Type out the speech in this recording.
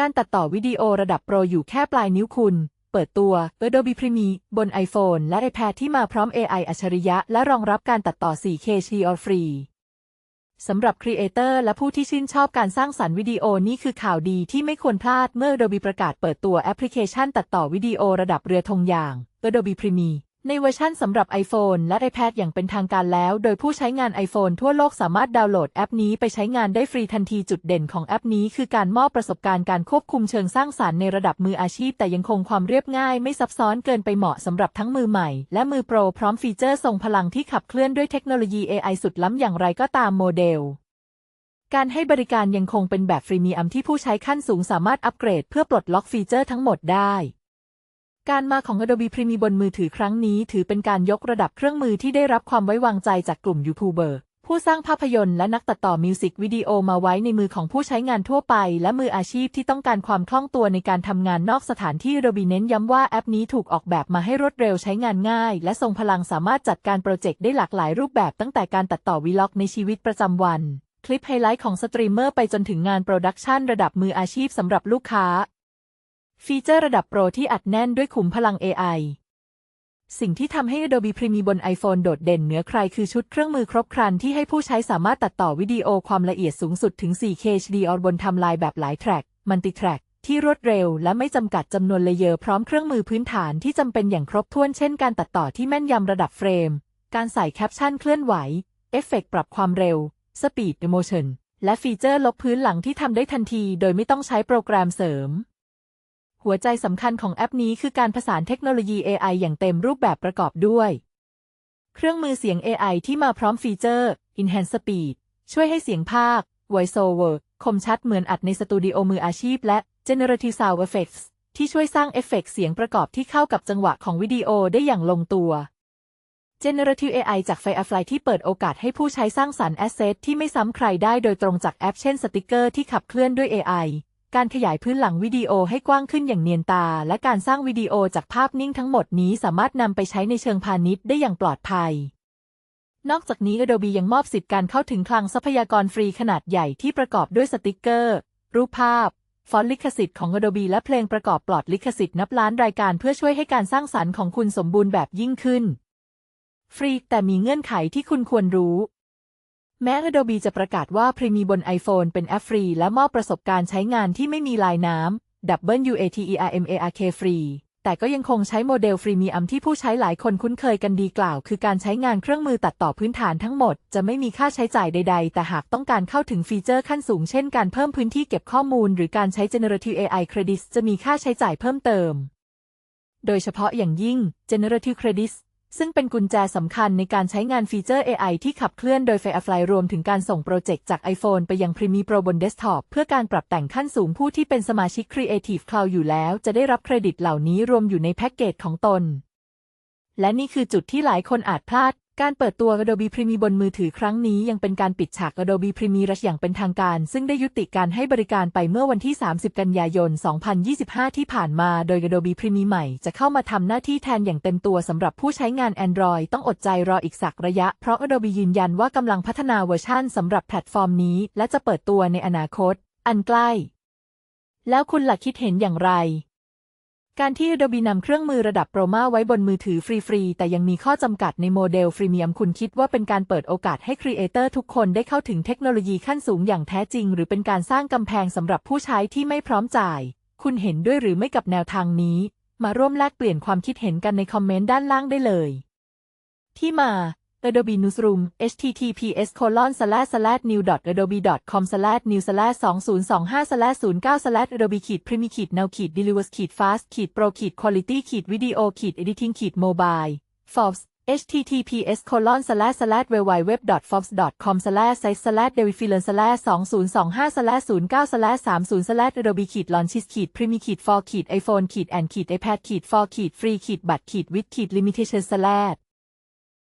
การตัดต่อวิดีโอระดับโปรอยู่แค่ปลายนิ้วคุณ เปิดตัว Adobe Premiere บน iPhone และ iPad ที่มาพร้อม AI อัจฉริยะ และรองรับการตัดต่อ 4K HDR ฟรีสำหรับครีเอเตอร์และผู้ที่ชื่นชอบการสร้างสรรค์วิดีโอนี่คือข่าวดีที่ไม่ควรพลาดเมื่อ Adobe ประกาศเปิดตัวแอปพลิเคชันตัดต่อวิดีโอระดับเรือธงอย่าง Adobe Premiere ในเวอร์ชันสำหรับ iPhone และ iPad อย่างเป็นทางการแล้ว โดยผู้ใช้งาน iPhone ทั่วโลกสามารถดาวน์โหลดแอปนี้ไปใช้งานได้ฟรีทันทีจุดเด่นของแอปนี้คือการมอบประสบการณ์การควบคุมเชิงสร้างสรรค์ในระดับมืออาชีพ แต่ยังคงความเรียบง่ายไม่ซับซ้อนเกินไปเหมาะสำหรับทั้งมือใหม่ และมือโปรพร้อมฟีเจอร์ทรงพลังที่ขับเคลื่อนด้วยเทคโนโลยี AI สุดล้ำอย่างไรก็ตามโมเดลการให้บริการยังคงเป็นแบบฟรีมีอัมที่ผู้ใช้ขั้นสูงสามารถอัปเกรดเพื่อปลดล็อกฟีเจอร์ทั้งหมดได้ การมาของ Adobe Premiere บนมือถือครั้งนี้ ถือเป็นการยกระดับเครื่องมือที่ได้รับความไว้วางใจจากกลุ่มยูทูบเบอร์ผู้สร้างภาพยนตร์และนักตัดต่อมิวสิกวิดีโอมาไว้ในมือของผู้ใช้งานทั่วไป และมืออาชีพที่ต้องการความคล่องตัวในการทำงานนอกสถานที่ Adobe เน้นย้ำว่าแอปนี้ถูกออกแบบมาให้รวดเร็วใช้งานง่าย และทรงพลังสามารถจัดการโปรเจกต์ได้หลากหลายรูปแบบตั้งแต่การตัดต่อวีล็อกในชีวิตประจำวัน คลิปไฮไลท์ของสตรีมเมอร์ไปจนถึงงานโปรดักชันระดับมืออาชีพสำหรับลูกค้า ฟีเจอร์ระดับโปรที่อัดแน่นด้วยขุมพลัง AI สิ่งที่ทำให้ Adobe Premiere บน iPhone โดดเด่นเหนือใครคือชุดเครื่องมือครบครันที่ให้ผู้ใช้สามารถตัดต่อวิดีโอความละเอียดสูงสุดถึง 4K HDR บนไทม์ไลน์แบบหลายแทร็กมัลติแทร็กที่รวดเร็วและไม่จำกัดจำนวนเลเยอร์พร้อมเครื่องมือพื้นฐานที่จำเป็นอย่างครบถ้วนเช่นการตัดต่อที่แม่นยำระดับเฟรม การใส่แคปชั่นเคลื่อนไหว เอฟเฟกต์ปรับความเร็ว Speed Emotion และฟีเจอร์ลบพื้นหลังที่ทำได้ทันที โดยไม่ต้องใช้โปรแกรมเสริม หัวใจสำคัญของแอปนี้คือการผสานเทคโนโลยี AI อย่างเต็มรูปแบบประกอบด้วย เครื่องมือเสียง AI ที่มาพร้อมฟีเจอร์ Enhance Speed ช่วยให้เสียงภาค VoiceOver คมชัดเหมือนอัดในสตูดิโอมืออาชีพ และ Generative Sound Effects ที่ช่วยสร้างเอฟเฟกต์เสียงประกอบที่เข้ากับจังหวะของวิดีโอได้อย่างลงตัว Generative AI จาก Firefly ที่เปิดโอกาสให้ผู้ใช้สร้างสรรค์แอสเซทที่ไม่ซ้ำใครได้โดยตรงจากแอปเช่นสติกเกอร์ที่ขับเคลื่อนด้วย AI การขยายพื้นหลังวิดีโอให้กว้างขึ้นอย่างเนียนตา และการสร้างวิดีโอจากภาพนิ่งทั้งหมดนี้สามารถนำไปใช้ในเชิงพาณิชย์ได้อย่างปลอดภัย นอกจากนี้ Adobe ยังมอบสิทธิ์การเข้าถึงคลังทรัพยากรฟรีขนาดใหญ่ที่ประกอบด้วยสติกเกอร์ รูปภาพ ฟอนต์ลิขสิทธิ์ของ Adobe และเพลงประกอบปลอดลิขสิทธิ์นับล้านรายการเพื่อช่วยให้การสร้างสรรค์ของคุณสมบูรณ์แบบยิ่งขึ้น ฟรีแต่มีเงื่อนไขที่คุณควรรู้ แม้ Adobe จะประกาศว่า Premiere บน iPhone เป็นแอปฟรี และมอบประสบการณ์ใช้งานที่ไม่มีลายน้ำ WATERMARK ฟรี แต่ก็ยังคงใช้โมเดลฟรีมีอัมที่ผู้ใช้หลายคนคุ้นเคยกันดีกล่าว คือการใช้งานเครื่องมือตัดต่อพื้นฐานทั้งหมด จะไม่มีค่าใช้จ่ายใด ๆ แต่หากต้องการเข้าถึงฟีเจอร์ขั้นสูงเช่นการเพิ่มพื้นที่เก็บข้อมูล หรือการใช้ Generative AI Credits จะมีค่าใช้จ่ายเพิ่มเติม โดยเฉพาะอย่างยิ่ง Generative Credits ซึ่งเป็นกุญแจสำคัญในการใช้งานฟีเจอร์ AI ที่ขับเคลื่อนโดย Firefly รวมถึงการส่งโปรเจกต์จาก iPhone ไปยัง Premiere Pro บนเดสก์ท็อปเพื่อการปรับแต่งขั้นสูงผู้ที่เป็นสมาชิก Creative Cloud อยู่แล้ว จะได้รับเครดิตเหล่านี้รวมอยู่ในแพ็กเกจของตน และนี่คือจุดที่หลายคนอาจพลาด การเปิดตัว Adobe Premiere บนมือถือครั้งนี้ยังเป็นการปิดฉาก Adobe Premiere Rush อย่างเป็นทางการ ซึ่งได้ยุติการให้บริการไปเมื่อวันที่ 30 กันยายน 2025 ที่ผ่านมา โดย Adobe Premiere ใหม่จะเข้ามาทำหน้าที่แทนอย่างเต็มตัวสำหรับผู้ใช้งาน Android ต้องอดใจรออีกสักระยะ เพราะ Adobe ยืนยันว่ากำลังพัฒนาเวอร์ชันสำหรับแพลตฟอร์มนี้ และจะเปิดตัวในอนาคต อันใกล้ แล้วคุณล่ะคิดเห็นอย่างไร การที่ Adobe นำเครื่องมือระดับโปรมาไว้บนมือถือฟรีๆ แต่ยังมีข้อจำกัดในโมเดลฟรีเมียมคุณคิดว่าเป็นการเปิดโอกาสให้ครีเอเตอร์ทุกคนได้เข้าถึงเทคโนโลยีขั้นสูงอย่างแท้จริง หรือเป็นการสร้างกำแพงสำหรับผู้ใช้ที่ไม่พร้อมจ่าย คุณเห็นด้วยหรือไม่กับแนวทางนี้ มาร่วมแลกเปลี่ยนความคิดเห็นกันในคอมเมนต์ด้านล่างได้เลย ที่มา Adobe Newsroom https colon slash slash new adobe com slash new slash 2025 slash 09 slash adobe ขีด primi ขีด now ขีด delivers ขีด fast ขีด pro ขีด quality ขีด video ขีด editing ขีด mobile forbes https colon slash slash www forbes com slash site slash devifilen slash 2025 slash 09 slash 30 slash adobe ขีด launches ขีด primi ขีด for ขีด iphone ขีด and ขีด ipad ขีด for ขีด free ขีด บัตรขีด with ขีด limitation slash